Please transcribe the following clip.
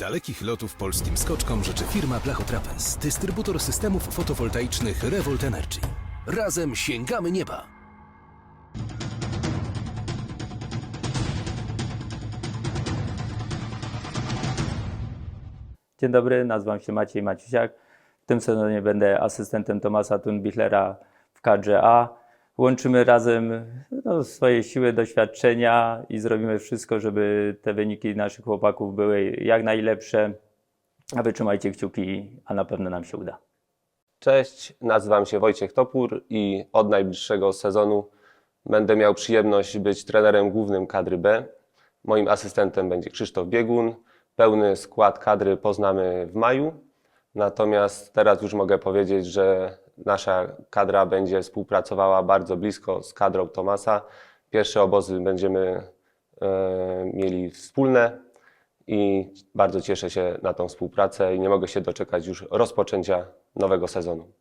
Dalekich lotów polskim skoczkom życzy firma Blachotrapez, dystrybutor systemów fotowoltaicznych Revolt Energy. Razem sięgamy nieba! Dzień dobry, nazywam się Maciej Maciusiak. W tym sezonie będę asystentem Tomasa Thunbichlera w kadrze A. Łączymy razem no, swoje siły, doświadczenia i zrobimy wszystko, żeby te wyniki naszych chłopaków były jak najlepsze. A wy trzymajcie kciuki, a na pewno nam się uda. Cześć, nazywam się Wojciech Topór i od najbliższego sezonu będę miał przyjemność być trenerem głównym kadry B. Moim asystentem będzie Krzysztof Biegun. Pełny skład kadry poznamy w maju. Natomiast teraz już mogę powiedzieć, że nasza kadra będzie współpracowała bardzo blisko z kadrą Tomasa. Pierwsze obozy będziemy e, mieli wspólne i bardzo cieszę się na tą współpracę i nie mogę się doczekać już rozpoczęcia nowego sezonu.